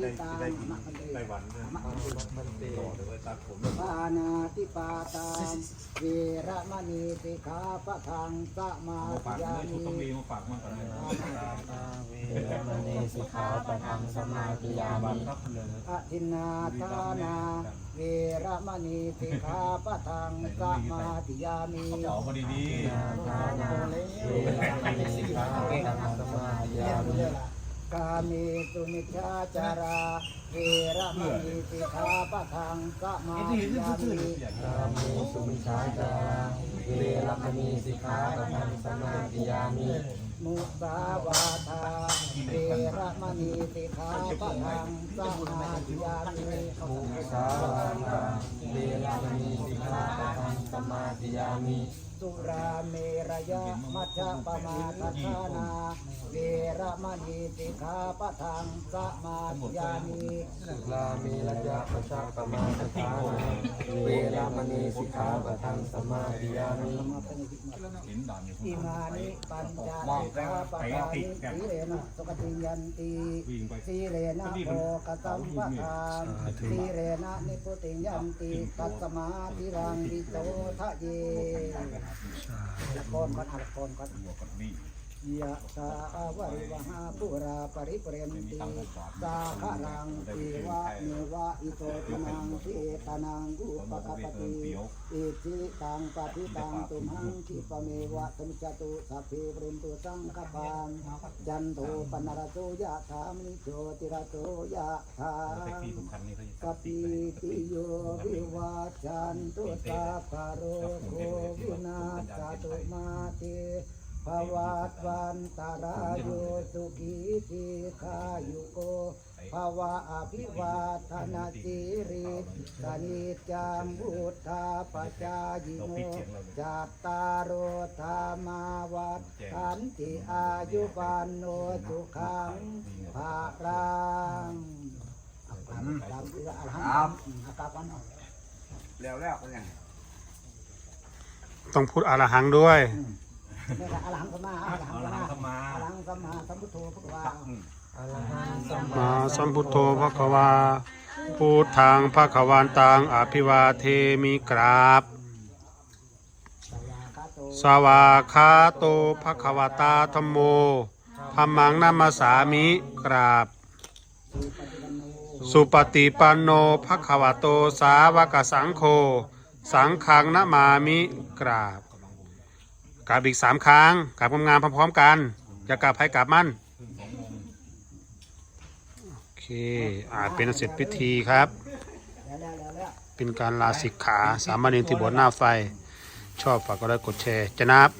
ได้ได้กินไต้หวันเนี่ยต่อเลยว่าตัดผมปานาติปาตาเวระมณีสิกขาปะทังสมามาฝากธิยาได้ชุดมิต้องมีมาฝากมาก่อนเลยเวรมณีสิกขาปะทังสมาธิยามิครับเลยอธินนาทานา เวระมณีสิกขาปะทังสมาธิยามี ขอพอดีดี ทานาเวรมณีสิกขาปะทังสมาธิยามิ กา เมสุมิชาจาราเวระมณีสิกขาปะทังสมาธิยามิกามีสุมิชาจาราเวรมณีสิกขาปะทังสมาธิยามิมุสาวาทาเวระมณีสิกขาปะทังสมาธิยามิมุสาวาทาเวรมณีสิกขาปะทังสมาธิยามิ สุราเมรยะมัจจปมาทัานา เวรมณีสิกขาปะทังสมาธิยามิสุรามีรยะประชาปมาสถานาเวรมณีสิกขาปะทังสมาธิยามิอิมานิปัญจสิกขาปะทานิสีเลนะสกติยันติสีเลนะโภกสัมปทานสีเลนะนิพุติยันติตัสมาธิรังวิโสทะเยละครก่อนอะละครก่อนหัวกดวิ่ง ยะสาวริวหาปุราปริปเรนติสาคารังติวะเนวะอิโตทนังทิตนังอุปกปติอิจิตังปฏิตังตุมหังคิปเมวะสมิจตุสัพเพปรินตุสังคปังจันโทปนรโตยะธามิโชติระโตยะธากซี่ทุกคันนี่เขปิติโยวิวาจันตุตาภโรโควินาศตุมาเต ภวัตวันตารายโยสุขีทีขายุโกภวะอภิวาทนาสิริสนิจจังบุตธาปจายิโนจัตตารโอธรรมาวัฏขันติอายุวันโนสุขังภารังตามตามที่ว่าอรหันต์อากาศวันออกแล้วแล้วเป็นยังต้องพูดอารหังด้วย นี่ก็อรหังสัมมาอรหังสัมมาอรหังสัมมาสัมพุทโธพุทธวาอรหังสัมมาสัมพุทโธพระกวาพูดทางพระขวานตังอภิวาเทมิกราบสยาคาโตสวาคาโตพระขวตาธรรมโมธรรมังนามาสามิกราบ สุปฏิปันโนสุปฏิปันโนพระขวโตสาวกสังโฆสังฆังนามามิกราบ กราบอีกสามครั้งกราบงามๆพร้อมๆกัน อย่ากราบให้กราบมั่นโอเคอาจเป็นเสร็จพิธีครับ เป็นการลาสิกขา สามเณรที่บวชหน้าไฟ ชอบฝากกดไลค์กดแชร์จะนับ